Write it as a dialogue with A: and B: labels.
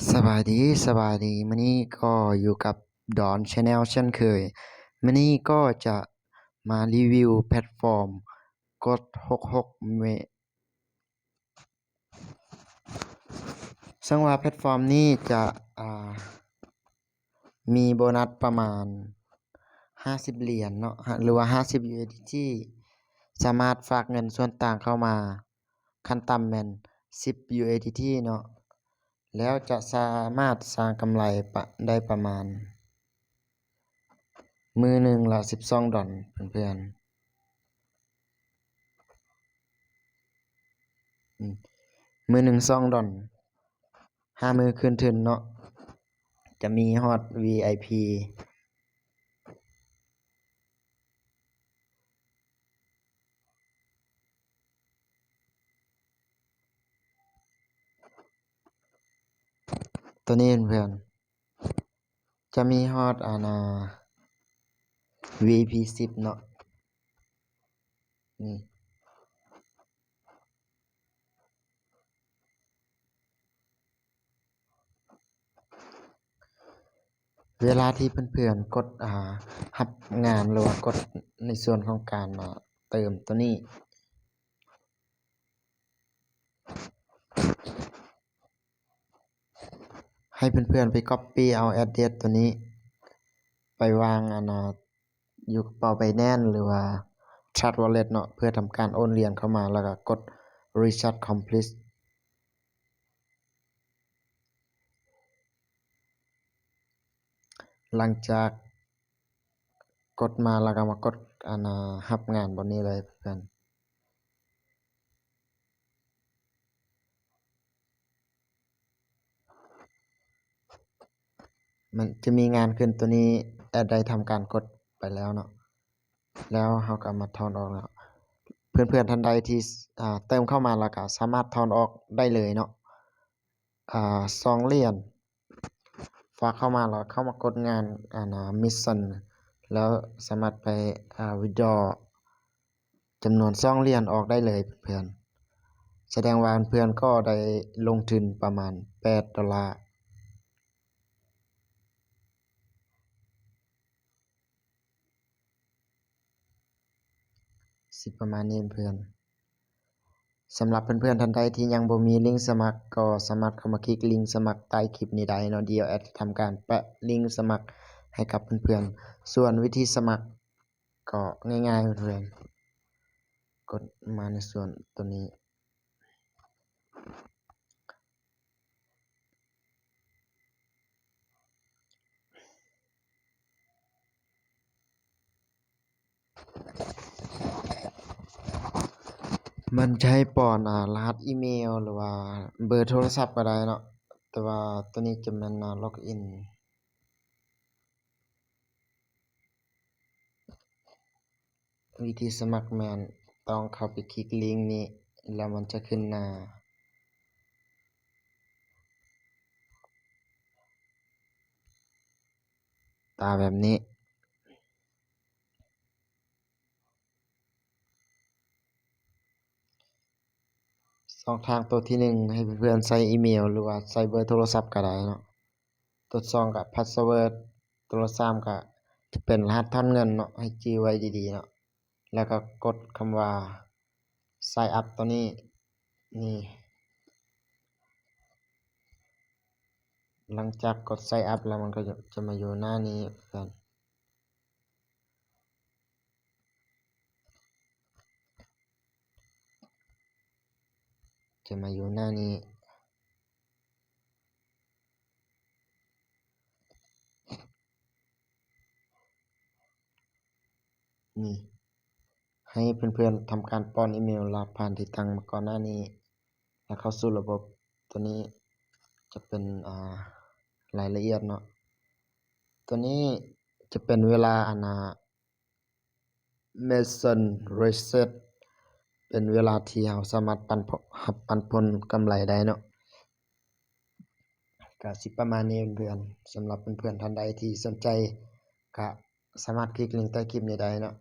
A: สบายดีสบายดีมื้อนี้ก็อยู่กับดอน Channel เช่นเคย มื้อนี้ก็จะมารีวิวแพลตฟอร์ม กด 66 เมซึ่งว่าแพลตฟอร์มนี้จะอ่ามีโบนัสประมาณ 50 เหรียญเนาะหรือว่า 50 USDT สามารถฝากเงินส่วนต่างเข้ามา ขั้นต่ำแม่น10 USDT เนาะ แล้วจะสามารถสร้างกำไรปะได้ประมาณ มือหนึ่งละ12ดอนเพื่อนๆมือหนึ่งซองดอนห้ามือคืนทุนเนาะจะมีฮอต VIP ตัวนี้เพื่อน จะมีฮอดอานา VIP 10เนาะ นี่ เวลาที่เพื่อนๆกดอ่ารับงานหรือว่ากดในส่วนของการอ่าเติมตัวนี้ ให้เพื่อนๆไปก๊อบปี้เอาแอดเดรสตัวนี้ ไปวางอนาอยู่กระเป๋า Binance หรือว่า Trust Wallet เนาะเพื่อทำการโอนเหรียญเข้ามาแล้วก็กด Reset Complete หลังจากกดมาแล้วก็มากดอาน่ารับงานบนนี้เลยเพื่อน มันจะมีงานขึ้นตัวนี้แอดได้ทำการกดไปแล้วเนาะแล้วเราก็มาถอนออกแล้วเพื่อนๆท่านใดที่เติมเข้ามาแล้วก็สามารถถอนออกได้เลยเนาะอ่า2เหรียญฝากเข้ามาแล้วเข้ามากดงานอ่าน่ามิสชั่นแล้วสามารถไปอ่า withdraw จำนวน2เหรียญออกได้เลยเพื่อนแสดงว่าเพื่อนก็ได้ลงทุนประมาณ 8 ดอลลาร์ สิประมาณนี้เพื่อนสำหรับเพื่อนๆท่านใดที่ยังบ่มีลิงก์สมัครก็สามารถเข้ามาคลิกลิงก์สมัครใต้คลิปนี้ได้เนาะเดียวแอดทำการแปะลิงก์สมัครให้กับเพื่อนๆ ส่วนวิธีสมัครก็ง่ายๆเพื่อนๆกดมาในส่วนตัวนี้ มันให้ป้อน อ่า รหัสอีเมล หรือว่าเบอร์โทรศัพท์ก็ได้เนาะ แต่ว่าตัวนี้จะแม่นอ่า ล็อกอินวิธีสมัครแมนต้องเข้าไปคลิกลิงก์นี้ แล้วมันจะขึ้นหน้า ตาแบบนี้ ช่องทางตัวที่1ให้เพื่อนๆใส่อีเมล หรือว่าใส่เบอร์โทรศัพท์ก็ได้เนาะตัวที่2ก็พาสเวิร์ดตัวที่3ก็จะเป็นรหัสถอนเงินเนาะให้จื้อไว้ดีๆเนาะแล้วก็กดคำว่า sign up ตัวนี้นี่ หลังจากกด sign up แล้วมันก็จะจะมาอยู่หน้านี้เพื่อน จะมาอยู่หน้านี้ นี่ ให้เพื่อนๆทำการป้อนอีเมลรหัสผ่านที่ตั้งมาก่อนหน้านี้ แล้วเข้าสู่ระบบตัวนี้จะเป็นอ่ารายละเอียดเนาะ ตัวนี้จะเป็นเวลาอาน่า Mason Reset เป็นเวลาที่เราสามารถปันผลรับปันผลกำไรได้เนาะก็สิประมาณนี้เพื่อนสำหรับเพื่อนๆท่านใดที่สนใจก็สามารถคลิกลิงก์ใต้คลิปนี้ได้เนาะ